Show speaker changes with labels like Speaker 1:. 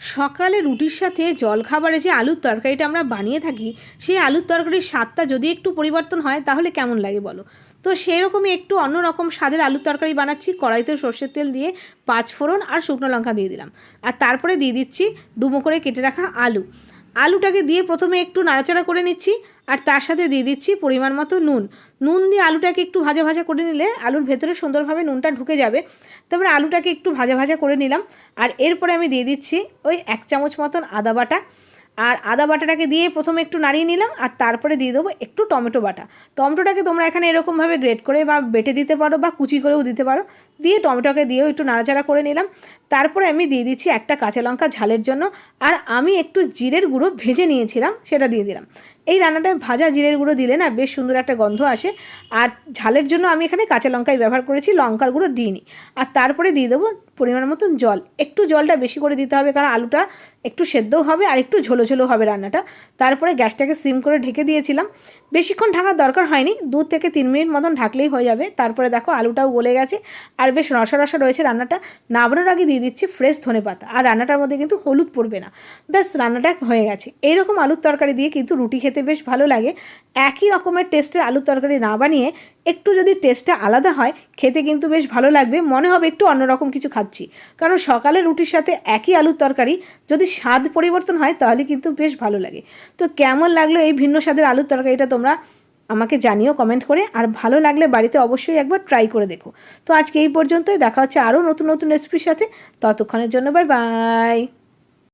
Speaker 1: সকালে রুটির সাথে জলখাবারে যে আলুর তরকারিটা আমরা বানিয়ে থাকি, সেই আলুর তরকারির স্বাদটা যদি একটু পরিবর্তন হয়, তাহলে কেমন লাগে বলো? তো সেরকমই একটু অন্যরকম স্বাদের আলুর তরকারি বানাচ্ছি, কড়াইতে সর্ষের তেল দিয়ে পাঁচ ফোড়ন আর শুকনো লঙ্কা দিয়ে দিলাম। আর তারপরে দিয়ে দিচ্ছি ডুমো করে কেটে রাখা আলু। আলুটাকে দিয়ে প্রথমে একটু নাড়াচাড়া করে নিচ্ছি, আর তার সাথে দিয়ে দিচ্ছি পরিমাণ মতো নুন। নুন দিয়ে আলুটাকে একটু ভাজা ভাজা করে নিলে আলুর ভেতরে সুন্দরভাবে নুনটা ঢুকে যাবে। তারপরে আলুটাকে একটু ভাজা ভাজা করে নিলাম, আর এরপরে আমি দিয়ে দিচ্ছি ওই এক চামচ মতন আদা বাটা। আর আদা বাটাটাকে দিয়ে প্রথমে একটু নাড়িয়ে নিলাম, আর তারপরে দিয়ে দেবো একটু টমেটো বাটা। টমেটোটাকে তোমরা এখানে এরকমভাবে গ্রেড করে বা বেটে দিতে পারো বা কুচি করেও দিতে পারো। দিয়ে টমেটোকে দিয়েও একটু নাড়াচাড়া করে নিলাম। তারপরে আমি দিয়ে দিচ্ছি একটা কাঁচা লঙ্কা ঝালের জন্য। আর আমি একটু জিরের গুঁড়ো ভেজে নিয়েছিলাম, সেটা দিয়ে দিলাম। এই রান্নাটায় ভাজা জিরের গুঁড়ো দিলে না বেশ সুন্দর একটা গন্ধ আসে। আর ঝালের জন্য আমি এখানে কাঁচা লঙ্কাই ব্যবহার করেছি, লঙ্কার গুঁড়ো দিইনি। আর তারপরে দিয়ে দেবো পরিমাণ মতন জল। একটু জলটা বেশি করে দিতে হবে কারণ আলুটা একটু সেদ্ধও হবে আর একটু ঝোলো ঝোলো হবে রান্নাটা। তারপরে গ্যাসটাকে সিম করে ঢেকে দিয়েছিলাম। বেশিক্ষণ ঢাকার দরকার হয়নি, দু থেকে তিন মিনিট মতন ঢাকলেই হয়ে যাবে। তারপরে দেখো আলুটাও গলে গেছে আর বেশ রসা রসা রয়েছে রান্নাটা। নামানোর আগে দিয়ে দিচ্ছি ফ্রেশ ধনে পাতা। আর রান্নাটার মধ্যে কিন্তু হলুদ পড়বে না। ব্যাস রান্নাটা হয়ে গেছে। এইরকম আলুর তরকারি দিয়ে কিন্তু রুটি খেতে বেশ ভালো লাগে। একই রকমের টেস্টের আলুর তরকারি না বানিয়ে একটু যদি টেস্টটা আলাদা হয়, খেতে কিন্তু বেশ ভালো লাগবে। মনে হবে একটু অন্যরকম কিছু খাচ্ছি। কারণ সকালে রুটির সাথে একই আলুর তরকারি যদি স্বাদ পরিবর্তন হয়, তাহলে কিন্তু বেশ ভালো লাগে। তো কেমন লাগল এই ভিন্ন স্বাদের আলুর তরকারিটা তোমরা আমাকে জানিও কমেন্ট করে। আর ভালো লাগলে বাড়িতে অবশ্যই একবার ট্রাই করে দেখো। তো আজকে এই পর্যন্তই। দেখা হচ্ছে আরও নতুন নতুন রেসিপির সাথে। ততক্ষণের জন্য বাই বাই